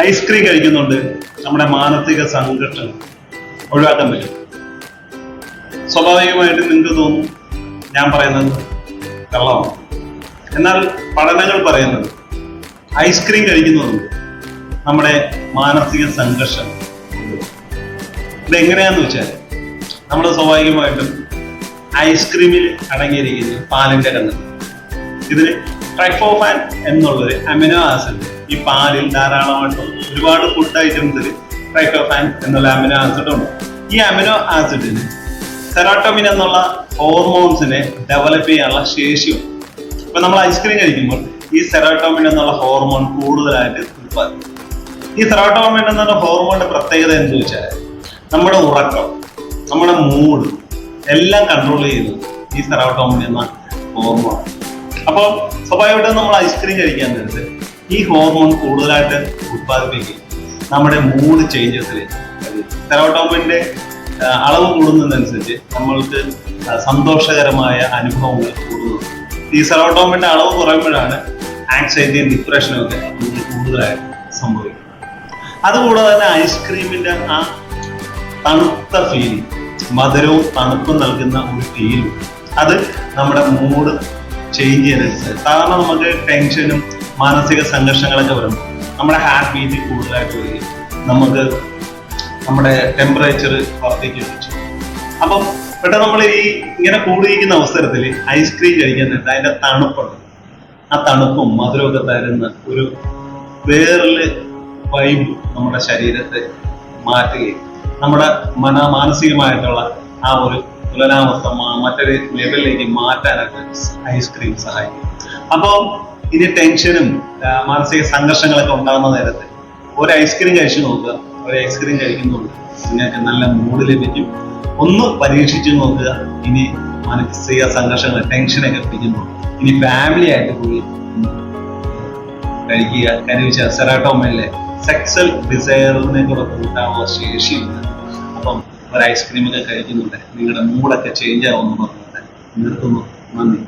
Ice cream കഴിക്കുന്നുണ്ട്. നമ്മുടെ മാനസിക സംഘർഷം ഒഴിവാക്കാൻ പറ്റും. സ്വാഭാവികമായിട്ട് നിങ്ങൾക്ക് തോന്നും ഞാൻ പറയുന്നത് കള്ളമാണ്. എന്നാൽ പഠനങ്ങൾ പറയുന്നത് ഐസ്ക്രീം കഴിക്കുന്നതും നമ്മുടെ മാനസിക സംഘർഷം ഇതെങ്ങനെയാന്ന് വെച്ചാൽ നമ്മൾ സ്വാഭാവികമായിട്ടും ഐസ്ക്രീമിൽ അടങ്ങിയിരിക്കുന്ന പാലിന്റെ കണ്ണ്. ഇതിന് ട്രൈഫോഫാൻ എന്നുള്ളൊരു അമിനോ ആസിഡ് ഈ പാലിൽ ധാരാളമായിട്ടുണ്ട് ഒരുപാട് ഫുഡ് ഐറ്റംസിൽ ട്രൈഫോഫാൻ എന്നുള്ള അമിനോ ആസിഡ് ഉണ്ട്. ഈ അമിനോ ആസിഡിന് സെറാട്ടോമിൻ എന്നുള്ള ഹോർമോൺസിനെ ഡെവലപ്പ് ചെയ്യാനുള്ള ശേഷിയുണ്ട് ഇപ്പൊ നമ്മൾ ഐസ്ക്രീം കഴിക്കുമ്പോൾ ഈ സെറാട്ടോമിൻ എന്നുള്ള ഹോർമോൺ കൂടുതലായിട്ട് ഉത്പാദിപ്പിക്കും ഈ സെറാട്ടോമിൻ എന്നുള്ള ഹോർമോണിന്റെ പ്രത്യേകത എന്ന് വെച്ചാൽ നമ്മുടെ ഉറക്കം നമ്മുടെ മൂഡ് എല്ലാം കൺട്രോൾ ചെയ്യുന്നു ഈ സെറാട്ടോമിൻ എന്ന ഹോർമോൺ അപ്പോൾ സ്വാഭാവികമായിട്ടും നമ്മൾ ഐസ്ക്രീം കഴിക്കാൻ നേരത്ത് ഈ ഹോർമോൺ കൂടുതലായിട്ട് ഉത്പാദിപ്പിക്കും. നമ്മുടെ മൂഡ് ചേഞ്ചസിൽ തെറോട്ടോമിന്റെ അളവ് കൂടുന്നതനുസരിച്ച് നമ്മൾക്ക് സന്തോഷകരമായ അനുഭവങ്ങൾ കൂടുന്നു. ഈ സെറോട്ടോമിന്റെ അളവ് കുറയുമ്പോഴാണ് ആൻസൈറ്റിയും ഡിപ്രഷനും ഒക്കെ നമുക്ക് കൂടുതലായിട്ട് സംഭവിക്കുന്നത്. അതുകൂടാതെ തന്നെ ഐസ്ക്രീമിന്റെ ആ തണുത്ത ഫീലിംഗ് മധുരവും തണുപ്പും നൽകുന്ന ഒരു ഫീലും അത് നമ്മുടെ മൂഡ് ചേഞ്ച് ചെയ്യാനനുസരിച്ച് സാധാരണ നമുക്ക് ടെൻഷനും മാനസിക സംഘർഷങ്ങളൊക്കെ വരുമ്പോൾ നമ്മുടെ ഹാർട്ട് ബീറ്റ് കൂടുതലായിട്ട് വരികയും നമുക്ക് നമ്മുടെ ടെമ്പറേച്ചർ വർദ്ധിക്കുകയും ചെയ്യും അപ്പം പെട്ടെന്ന് നമ്മൾ ഈ ഇങ്ങനെ കൂടിയിരിക്കുന്ന അവസരത്തിൽ ഐസ്ക്രീം കഴിക്കാൻ നേരത്തെ അതിന്റെ തണുപ്പുണ്ട്. ആ തണുപ്പും മധുരമൊക്കെ തരുന്ന ഒരു വേറിൽ വൈബ് നമ്മുടെ ശരീരത്തെ മാറ്റുകയും നമ്മുടെ മന മാനസികമായിട്ടുള്ള ആ ഒരു തുലനാവസ്ഥ മറ്റൊരു ലെവലിലേക്ക് മാറ്റാനൊക്കെ ഐസ്ക്രീം സഹായിക്കും. അപ്പോൾ ഇനി ടെൻഷനും മാനസിക സംഘർഷങ്ങളൊക്കെ ഉണ്ടാകുന്ന നേരത്ത് ഒരു ഐസ്ക്രീം കഴിച്ചു നോക്കുക. ഒരു ഐസ്ക്രീം കഴിക്കുന്നുണ്ട് നിങ്ങൾക്ക് നല്ല മൂഡ് ലഭിക്കും. ഒന്ന് പരീക്ഷിച്ചു നോക്കുക. ഇനി മാനസിക സംഘർഷങ്ങൾ ടെൻഷനൊക്കെ പിടിക്കുന്നു ഇനി ഫാമിലി ആയിട്ട് പോയി കഴിക്കുക. കരുവിച്ച സെറാട്ടോമയിലെ സെക്സൽ ഡിസയറിനെ കൂടെ കൂട്ടാനുള്ള ശേഷിയുണ്ട്. അപ്പം ഒരു ഐസ്ക്രീം ഒക്കെ കഴിക്കുന്നുണ്ട്. നിങ്ങളുടെ മൂഡൊക്കെ ചേഞ്ച് ആവുമെന്ന് പറഞ്ഞിട്ട് നിർത്തുന്നു. നന്ദി.